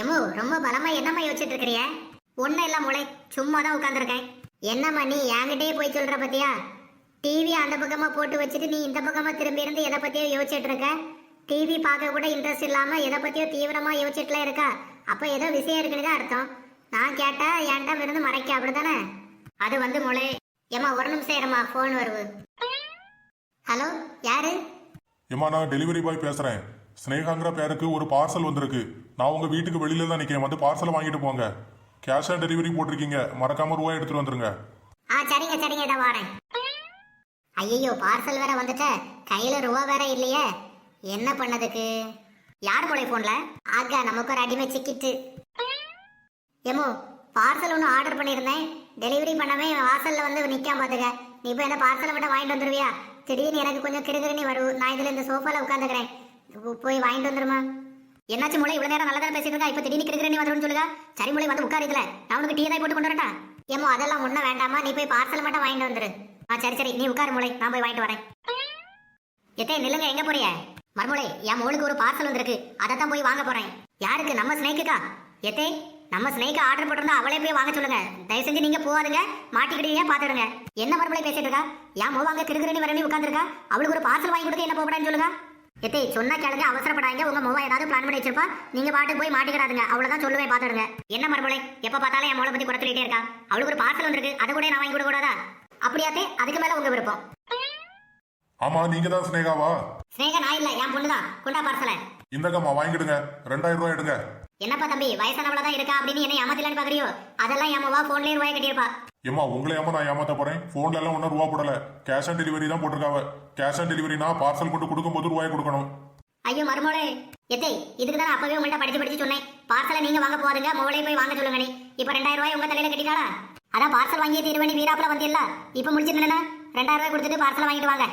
எம்மோ ரொம்ப பலமா என்னம்மா யோசிச்சுட்டு இருக்கிறிய ஒன்னும் இல்ல முளை சும்மா தான் உட்காந்துருக்கேன். என்னம்மா நீ என்கிட்டயே போய் சொல்ற பத்தியா? டிவி அந்த பக்கமா போட்டு வச்சுட்டு நீ இந்த பக்கமா திரும்பி இருந்து எதை பத்தியோ யோசிச்சுட்டு இருக்க டிவி பார்க்க கூட இன்ட்ரெஸ்ட் இல்லாம எதை பத்தியோ தீவிரமா யோசிச்சுட்டுல இருக்கா? அப்ப ஏதோ விஷயம் இருக்குன்னு தான் அர்த்தம். நான் கேட்டா என்கிட்ட இருந்து மறைக்க அப்படிதானே அது வந்து முளை ஏம்மா ஒரு நிமிஷம் இருமா ஃபோன் வருவு ஹலோ யாரு? ஏமா நான் டெலிவரி பாய் பேசுறேன். ஸ்னேகாங்கிற பேருக்கு ஒரு பார்சல் வந்திருக்கு. நான் உங்கள் வீட்டுக்கு வெளியில தான் நிற்கிறேன் வந்து பார்சலை வாங்கிட்டு போங்க. கேஷ் ஆன் டெலிவரி போட்டிருக்கீங்க. மறக்காம ரூபாய் எடுத்துட்டு வந்துருங்க. ஆ சரிங்க சரிங்க இதை வாரேன். ஐயோ பார்சல் வேற வந்துட்ட. கையில ரூபா வேற இல்லையே. என்ன பண்ணதுக்கு? யார் போல போன்ல ஆகா நமக்கு ஒரு அடிமை சிக்கிட்டு. ஏமோ பார்சல் ஒன்று ஆர்டர் பண்ணியிருந்தேன். டெலிவரி பண்ணவே வாசல்ல வந்து நிக்காம பார்த்துக்க நீ போய் அந்த பார்சலை மட்டும் வாங்கிட்டு வந்துருவியா? திடீர்னு எனக்கு கொஞ்சம் கிருகிருன்னு வரும். நான் இதுல இந்த சோஃபால உட்காந்துக்கிறேன். போய் வாங்கிட்டு வந்துருமா? என்னாச்சு மூளை இவ்வளவு நேரம் நல்லதா பேசிட்டு இருக்கா? இப்ப திடீர்னு கிருகிருன்னு வந்துடும் சொல்லுங்க சரி முளை வந்து உட்காரு இதுல. நான் உனக்கு டீ தான் போட்டு கொண்டு வரட்டா? ஏமோ அதெல்லாம் ஒண்ணும் வேண்டாமா? நீ போய் பார்சல் மட்டும் வாங்கிட்டு வந்துரு. ஆ சரி சரி. நீ உட்காரு முளை நான் போய் வாங்கிட்டு வரேன். எத்தே நில்லுங்க. எங்க போறிய? மர்மோளே என் மோளுக்கு ஒரு பார்சல் வந்திருக்கு. அதை தான் போய் வாங்க போறேன். யாருக்கு? நம்ம ஸ்னேக்குக்கா எத்தே நம்ம ஸ்னேக் ஆர்டர் போட்டிருந்தா அவளே போய் வாங்க சொல்லுங்க. தயவு செஞ்சு நீங்க போவாதுங்க மாட்டிக்கிட்டீங்க பாத்துடுங்க என்ன மறுபடியும் பேசிட்டு இருக்கா? ஏன் மூவாங்க கிருகிரணி வரணும் உட்காந்துருக்கா அவளுக்கு ஒரு பார்சல் வாங்கி கொடுத்து என்ன போகப்படான்னு சொல்லுங்க எத்தே சொன்னா கேளுங்க அவசரப்படாங்க உங்க மூவா ஏதாவது பிளான் பண்ணி வச்சிருப்பா. நீங்க பாட்டுக்கு போய் மாட்டிக்கிறாதுங்க அவ்வளவுதான் சொல்லுவேன் பாத்துடுங்க. என்ன மறுமலை எப்ப பார்த்தாலும் என் மோளை பத்தி குறை சொல்லிட்டே இருக்கா? அவளுக்கு ஒரு பார்சல் வந்திருக்கு. அதை கூட நான் வாங்கி கொடுக்க கூடாதா? அப்படியாத்தே அதுக்கு மேல உங்க விருப்பம். ஆமா நீங்க தான் ஸ்னேகாவா? ஸ்னேகா நான் இல்ல. என் பொண்ணுதான். குண்டா பார்சலை இந்தக்கம்மா வாங்கிடுங்க. ரெண்டாயிரம் ரூபாய் எடுங்க. என்னப்பா தம்பி வயசானவள தான் இருக்கா அப்படின்னு என்ன ஏமாத்தலான்னு பாக்குறியோ? அதெல்லாம் ஏமாவா போன்லயே ரூபாய் கட்டியிருப்பா. ஏம்மா உங்களை ஏமா நான் ஏமாத்த போறேன்? போன்ல எல்லாம் ஒன்றும் ரூபா போடல. கேஷ் ஆன் டெலிவரி தான் போட்டிருக்காவ. கேஷ் ஆன் டெலிவரினா பார்சல் கொண்டு கொடுக்கும்போது ரூபாய் கொடுக்கணும். ஐயோ மருமோளே. எத்தை இதுக்கு தான் அப்பவே உங்கள்ட்ட படிச்சு படிச்சு சொன்னேன். பார்சலை நீங்க வாங்க போறீங்க மோளே போய் வாங்க சொல்லுங்க நீ. இப்ப ரெண்டாயிரம் ரூபாய் உங்க தலையில கட்டிட்டாளா? அதான் பார்சல் வாங்கியே தீர்வணி வீராப்புல வந்தில்ல இப்ப முடிச்சிருந்தேன்னா ரெண்டாயிரம் ரூபாய் கொடுத்துட்டு பார்சல் வாங்கிட்டு வாங்க.